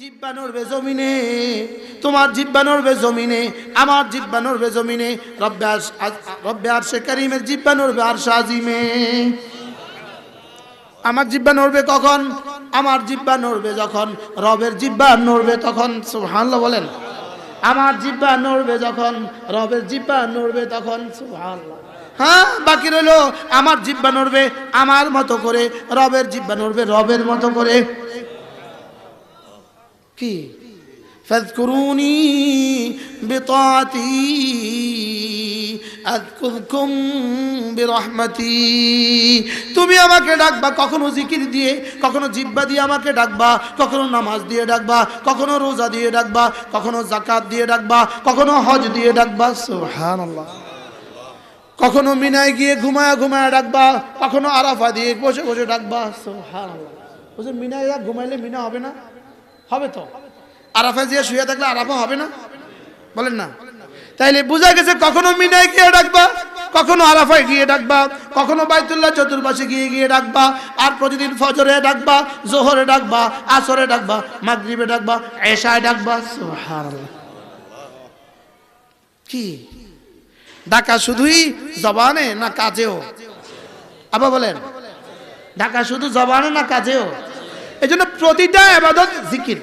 জিব্বা নড়বে জমিনে তোমার জিব্বা নড়বে জমিনে আমার জিব্বা নড়বে জমিনে রব্বে রব্বে আরশে কারিমের জিব্বা নড়বে আর সাজিমে আমার জিব্বা নড়বে কখন? আমার জিব্বা নড়বে যখন? রবের জিব্বা নড়বে তখন? সুবহানাল্লাহ বলেন। আমার জিব্বা নড়বে যখন? রবের জিব্বা নড়বে তখন? সুবহানাল্লাহ। হ্যাঁ বাকি রইল, আমার জিব্বা নড়বে আমার মতো করে, রবের জিব্বা নড়বে রবের মতো করে। কি? ফাযকুরুনি বিতাআতি আযকুরকুম বিরহমাতি। তুমি আমাকে ডাকবা, কখনো জিকির দিয়ে, কখনো জিব্বা দিয়ে আমাকে ডাকবা, কখনো নামাজ দিয়ে ডাকবা, কখনো রোজা দিয়ে ডাকবা, কখনো জাকাত দিয়ে ডাকবা, কখনো হজ দিয়ে ডাকবা, সুবহানাল্লাহ। কখনো মিনায় গিয়ে ঘুমায় ঘুমায় ডাকবা, কখনো আরাফা দিয়ে বসে বসে ডাকবা, সুবহানাল্লাহ। বুঝলেন মিনায় ঘুমাইলে মিনা হবে না? হবে তো? আরাফা দিয়ে শুয়ে থাকলে আরাফা হবে না? বলেন না। তাইলে বোঝা গেছে কখনো মিনায় গিয়ে ডাকবা, কখনো আরাফায় গিয়ে ডাকবা, কখনো বাইতুল্লাহ চতুর্পাশে গিয়ে গিয়ে ডাকবা, আর প্রতিদিন ফজরে ডাকবা, জোহরে ডাকবা, আসরে ডাকবা, মাগরিবে ডাকবা, এশায় ডাকবা কি? ডাকা শুধুই জবানে না কাজেও? আবার বলেন, ঢাকা শুধু জবানে না কাজেও? এই জন্য প্রতিটা আবাদত জিকির।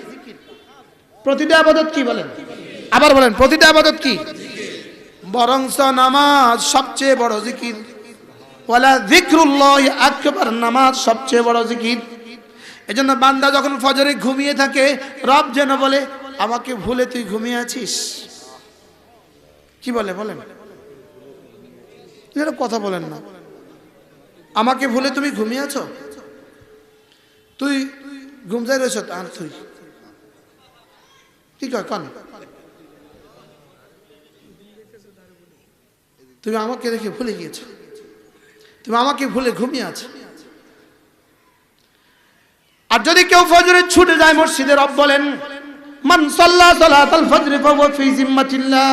প্রতিটা আবাদত কি বলেন? আবার বলেন, প্রতিটা আবাদত কি? বরংস নামাজ সবচেয়ে বড় জিকির। ওয়ালা যিকরুল্লাহ আকবার নামাজ সবচেয়ে বড় জিকির। এজন্য বান্দা যখন ফজরে ঘুমিয়ে থাকে, রব যেন বলে, আমাকে ভুলে তুই ঘুমিয়ে আছিস? কি বলে, বলেন? কথা বলেন না। আমাকে ভুলে তুমি ঘুমিয়ে আছো? তুই ঘুমজাই রয়েছ আর তুই? কি কয় কন। তুমি আমাকে রেখে ভুলে গিয়েছো। তুমি আমাকে ভুলে ঘুমিয়ে আছো। আর যদি কেউ ফজরে ছুটে যায় মসজিদে, রব বলেন, মান সাল্লা সালাতাল ফজরে ফাহুয়া ফি জিম্মাতিল্লাহ।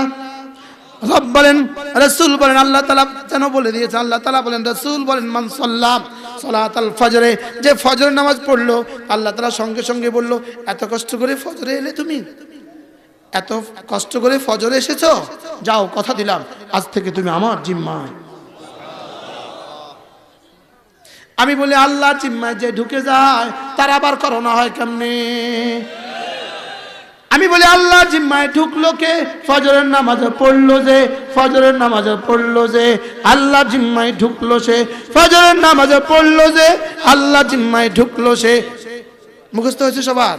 রব বলেন, রসুল বলেন, আল্লাহ তালা যেন বলে দিয়েছে, আল্লাহ তালা বলেন, রসুল বলেন, মান সাল্লাম সলাত আল ফজরে। যে ফজর নামাজ পড়ল, আল্লাহ তালা সঙ্গে সঙ্গে বলল, এত কষ্ট করে ফজরে এলে তুমি? এত কষ্ট করে ফজরে এসেছ? যাও, কথা দিলাম। আজ থেকে তুমি আমার জিম্মায়। আমি বলি, আল্লাহ জিম্মায় যে ঢুকে যায়, তার আবার করোনা হয় কেমনে? আমি বলি, আল্লাহ জিম্মায় ঢুকলো কে? ফজরের নামাজে পড়ল যে, ফজরের নামাজে পড়ল যে, আল্লাহ জিম্মায় ঢুকলো সে, ফজরের নামাজে পড়ল যে, আল্লাহ জিম্মায় ঢুকলো সে। মুখস্থ হয়েছে সবার?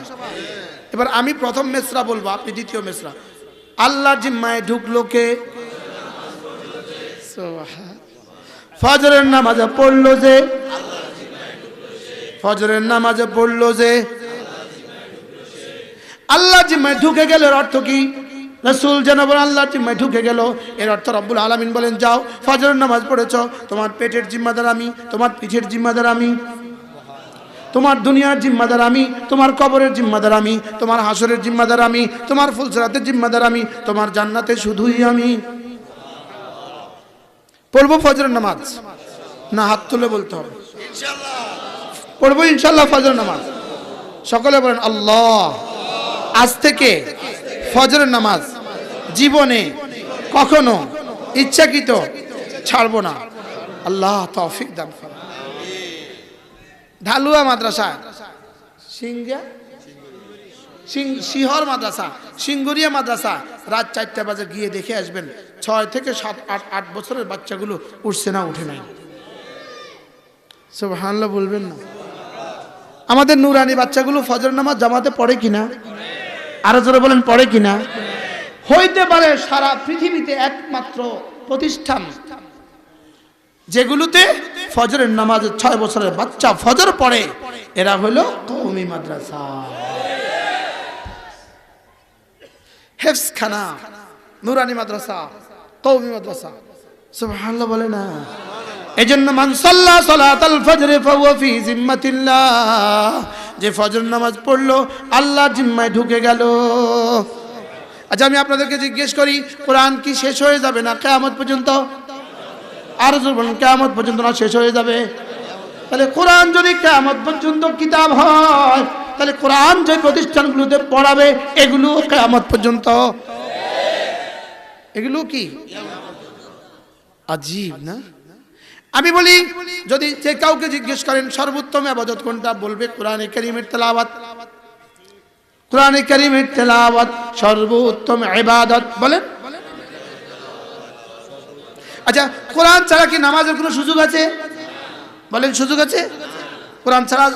এবার আমি প্রথম মেসরা বলব, আপনি দ্বিতীয় মেসরা। আল্লাহ জিম্মায় ঢুকলো কে? ফজরের নামাজে পড়ল যে? ফজরের নামাজে পড়ল যে? আল্লাহ জিম্মায় ঢুকে গেল অর্থ কি? রসুল যেন আল্লাহ জিম্মায় ঢুকে গেল, এর অর্থ রব্বুল আলামিন বলেন, যাও, ফজরের নামাজ পড়েছ, তোমার পেটের জিম্মাদার আমি, তোমার পিঠের জিম্মাদার আমি। তোমার দুনিয়ার জিম্মাদার আমি, তোমার কবরের জিম্মাদার আমি, তোমার হাসরের জিম্মাদার আমি, তোমার ফুলসরাতের জিম্মাদার আমি, তোমার জান্নাতে শুধুই আমি। পড়ব ফজরের নামাজ? না, হাত তুলে বলতে হবে। পড়ব ইনশাল্লাহ ফজর নামাজ। সকলে বলেন, আল্লাহ, আজ থেকে ফজরের নামাজ জীবনে কখনো ইচ্ছাকৃত ছাড়বো না। আল্লাহ তৌফিক দান করুন। ঢালুয়া মাদ্রাসা। সিংহা সিং- শিহর মাদ্রাসা সিঙ্গুরিয়া মাদ্রাসা। রাত চারটা বাজে গিয়ে দেখে আসবেন ছয় থেকে সাত আট আট বছরের বাচ্চাগুলো উঠছে না উঠে নাই। সব হানলা বলবেন না। আমাদের নুরানি বাচ্চাগুলো ফজর নামাজ জামাতে পড়ে কিনা? আরও জোরে বলেন পড়ে কিনা? হইতে পারে সারা পৃথিবীতে একমাত্র প্রতিষ্ঠান যেগুলোতে ফজরের নামাজে ছয় বছরের বাচ্চা ফজর পড়ে, এরা হলো কৌমি মাদ্রাসা। হেফসখানা নুরানি মাদ্রাসা, কৌমি মাদ্রাসা। যে নামাজ পড়ল, আল্লাহ জিম্মায় ঢুকে গেল। আচ্ছা আমি আপনাদেরকে জিজ্ঞেস করি, কোরআন কি শেষ হয়ে যাবে না? কেয়ামত পর্যন্ত আর বলুন কেয়ামত পর্যন্ত না শেষ হয়ে যাবে, তাহলে কোরআন যদি কেয়ামত পর্যন্ত কিতাব হয়, তাহলে কোরআন যে প্রতিষ্ঠানগুলোতে পড়াবে, এগুলো কেয়ামত পর্যন্ত। এগুলো কি? আজীব, না? আমি বলি, যদি যে কাউকে জিজ্ঞেস করেন, সর্বোত্তম আবাদত কোনটা, বলবে কোরআনে করিমের তেলাওয়াত। কোরআনে করিমের তেলাওয়াত সর্বোত্তম ইবাদত বলেন। আচ্ছা কোরআন ছাড়া কি নামাজের কোনো সুযোগ আছে? বলেন, সুযোগ আছে? কোরআন ছাড়া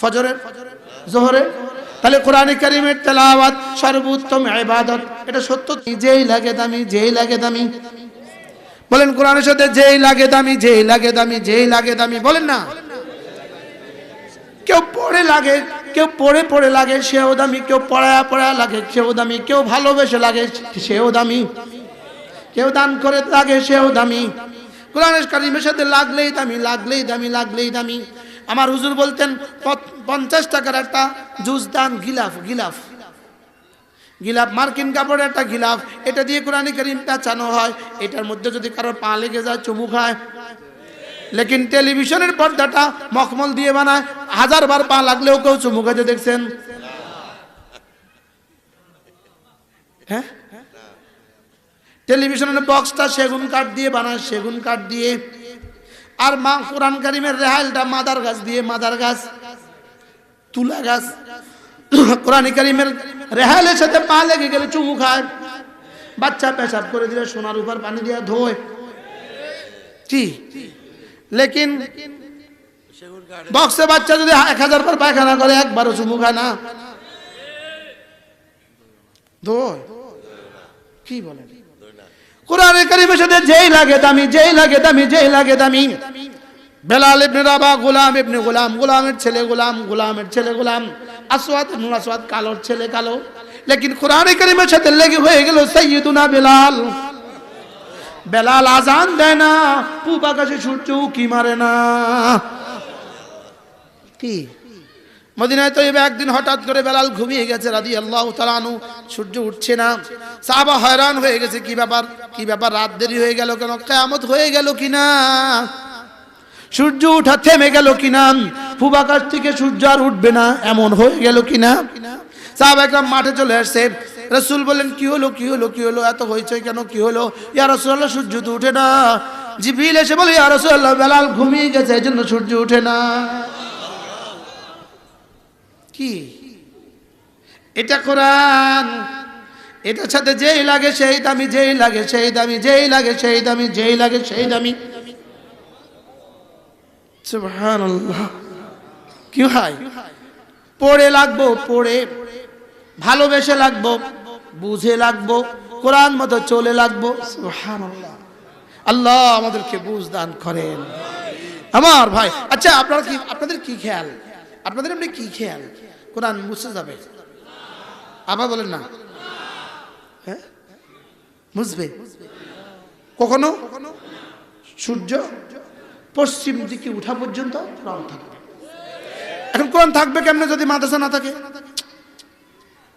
ফজরের, জোহরের? তাহলে কোরআনে করিমের তেলাওয়াত সর্বোত্তম ইবাদত। এটা সত্য? যেই লাগে দামি, যেই লাগে দামি। বলেন, কোরআনের সাথে যেই লাগে দামি, যেই লাগে দামি, যেই লাগে দামি। বলেন না। কেউ পড়ে লাগে, কেউ পড়ে পড়ে লাগে, সেও দামি। কেউ পড়ায়া পড়ায়া লাগে, সেও দামি। কেউ ভালোবেসে লাগে, সেও দামি। কেউ দান করে লাগে, সেও দামি। কোরআনের কারিমের সাথে লাগলেই দামি লাগলেই দামি লাগলেই দামি। আমার হুজুর বলতেন পঞ্চাশ টাকার একটা জুস দান, গিলাফ গিলাফ। গিলাফ, মার্কিন কাপড়ের একটা গিলাফ। এটা দিয়ে কোরআন করিম পেঁচানো হয়। এটার মধ্যে যদি কারও পা লেগে যায়, চুমু খায়। লেকিন টেলিভিশনের পর্দাটা মখমল দিয়ে বানায়। হাজার বার পা লাগলেও কেউ চুমু খাতে দেখছেন। হ্যাঁ? টেলিভিশনের বক্সটা সেগুন কাঠ দিয়ে বানায়, সেগুন কাঠ দিয়ে। আর মা কোরআন কারিমের রেহাইলটা মাদার গাছ দিয়ে, মাদার গাছ, তুলা গাছ। কোরআন কারিমের রেহাইলের সাথে পা লেগে গেলে চুমু খায়। বাচ্চা পেশাব করে দিলে সোনার উপর পানি দিয়ে ধোয়। কি? লেকিন বক্সে বাচ্চা যদি এক হাজার পর পায়খানা করে, একবারও চুমু খায় না। ধোয়। কি বলেন? কোরআনে কারিমের সাথে যেই লাগে দামি, যেই লাগে দামি, যেই লাগে দামি। বেলাল ইবনে রাবা গোলাম ইবনে গোলাম, গোলামের ছেলে গোলাম, গোলামের ছেলে গোলাম। আসওয়াদ ইবনে আসওয়াদ কালোর ছেলে কালো। লেকিন কোরআনে কারিমের সাথে লেগে হয়ে গেল সাইয়্যিদুনা বেলাল। বেলাল আজান দেয় না, পূব আকাশে সূর্য উকি মারে না। কি? মদিনায় তো একদিন হঠাৎ করে বেলাল ঘুমিয়ে গেছে রাদি আল্লাহ তালানু সূর্য উঠছে না। সাহাবা হয়রান হয়ে গেছে, কি ব্যাপার? কি ব্যাপার? রাত দেরি হয়ে গেল কেন? কেয়ামত হয়ে গেল কিনা? সূর্য উঠা থেমে গেল কিনা? পূবাকাশ থেকে সূর্য আর উঠবে না, এমন হয়ে গেল কিনা? সাহাবা একদম মাঠে চলে আসছে। রসুল বললেন, কি হলো? কি হলো? কি হলো? এত হয়েছে কেন? কি হলো? ইয়া রসুল্লাহ সূর্য তো উঠে না। জিবিল এসে বলে, ইয়া রসুল্লাহ বেলাল ঘুমিয়ে গেছে এই জন্য সূর্য উঠে না। কি? এটা কোরআন। এটার সাথে যেই লাগে সেই দামি, যেই লাগে সেই দামি, যেই লাগে সেই দামি, যেই লাগে সেই দামি। কি হয়? পড়ে লাগবো, পড়ে। ভালোবেসে লাগবো, বুঝে লাগবো, কোরআন মতো চলে লাগবো। আল্লাহ আমাদেরকে বুঝ দান করেন। আমার ভাই আচ্ছা আপনারা কি, আপনাদের কি খেয়াল? আপনাদের এমনি কি খেয়াল? কোরআন মুছে যাবে। আবার বলেন না। হ্যাঁ? মুছবে। কখনো? সূর্য পশ্চিম দিকে উঠা পর্যন্ত কোরআন থাকবে। এখন কোরআন থাকবে কেমনে যদি মাদ্রাসা না থাকে?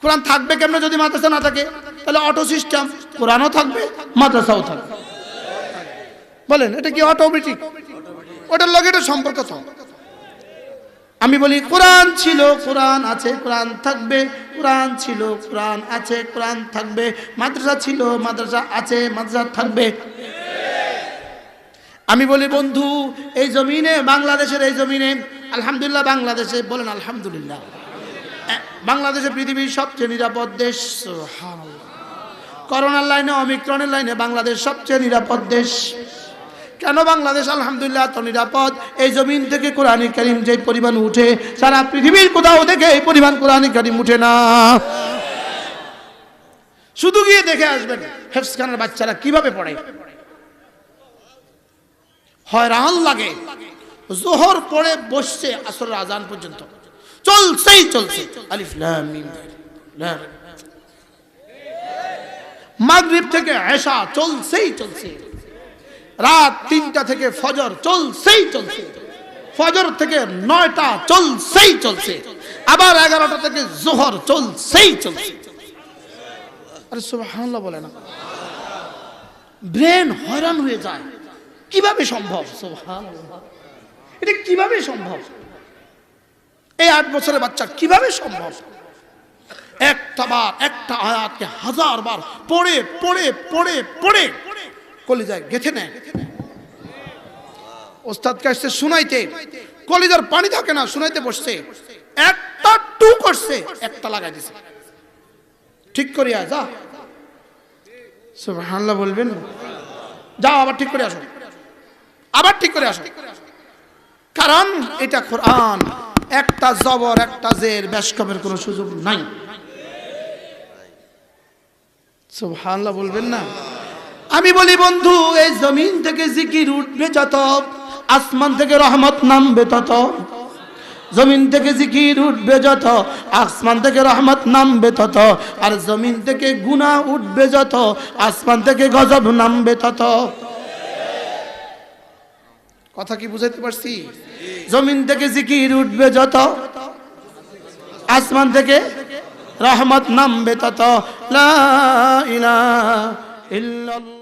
কোরআন থাকবে কেমনে যদি মাদ্রাসা না থাকে? তাহলে অটো সিস্টেম কোরআনও থাকবে, মাদ্রাসাও থাকবে। বলেন, এটা কি অটোমেটিক ওটার লগে এটা সম্পর্ক তো। আমি বলি, কোরআন ছিল, কোরআন আছে, কোরআন থাকবে, কোরআন ছিল, কোরআন আছে, কোরআন থাকবে, মাদ্রাসা ছিল, মাদ্রাসা আছে, মাদ্রাসা থাকবে আমি বলি, বন্ধু, এই জমিনে, বাংলাদেশের এই জমিনে, আলহামদুলিল্লাহ বাংলাদেশে, বলেন আলহামদুলিল্লাহ, বাংলাদেশে পৃথিবীর সবচেয়ে নিরাপদ দেশ। করোনার লাইনে অমিক্রণের লাইনে বাংলাদেশ সবচেয়ে নিরাপদ দেশ কেন বাংলাদেশ আলহামদুলিল্লাহ এত নিরাপদ? এই জমিন থেকে কোরআন করিম যে পরিমাণ উঠে, সারা পৃথিবীর কোথাও দেখে এই পরিমাণ কোরআন করিম উঠে না। শুধু গিয়ে দেখে আসবেন হেফস খানের বাচ্চারা কীভাবে পড়ে? হয়রান লাগে। জোহর পড়ে, বসছে আসর আজান পর্যন্ত। চলছেই চলছে। আলিফ মাগরিব থেকে এশা চলছেই চলছে। রাত তিনটা থেকে ফজর চলছেই চলছে। ফজর থেকে নয়টা চলছেই চলছে। আবার এগারোটা থেকে জোহর চলছেই চলছে। আরে সুবহানাল্লাহ বলে না। ব্রেন হয়রান হয়ে যায়। কীভাবে সম্ভব? এটা কীভাবে সম্ভব? এই আট বছরের বাচ্চা কীভাবে সম্ভব? একটা বার, একটা আয়াতকে হাজার বার পড়ে পড়ে পড়ে পড়ে কলিজায় গেথে নেয়। ওস্তাদকে আসছে শুনাইতে। কলিজার পানি থাকে না, শুনাইতে বসছে। একটা টু করছে, একটা লাগাই দিছে। ঠিক করিয়া যা। সুবহানাল্লাহ বলবেন। যাও, আবার ঠিক করে আসো। আবার ঠিক করে আসো। কারণ এটা কোরআন। একটা জবর, একটা জের ব্যাসকমের কোনো সুযোগ নাই। সুবহানাল্লাহ বলবেন না? আমি বলি, বন্ধু, এই জমিন থেকে জিকির উঠবে যত, আসমান থেকে রহমত নামবে তত, জমিন থেকে জিকির উঠবে যত, আসমান থেকে রহমত নামবে তত, আর জমিন থেকে গুনাহ উঠবে যত, আসমান থেকে গজব নামবে তত। কথা কি বুঝাইতে পারছি? জমিন থেকে জিকির উঠবে যত, আসমান থেকে রহমত নামবে তত, লা ইলাহা ইল্লাল্লাহ।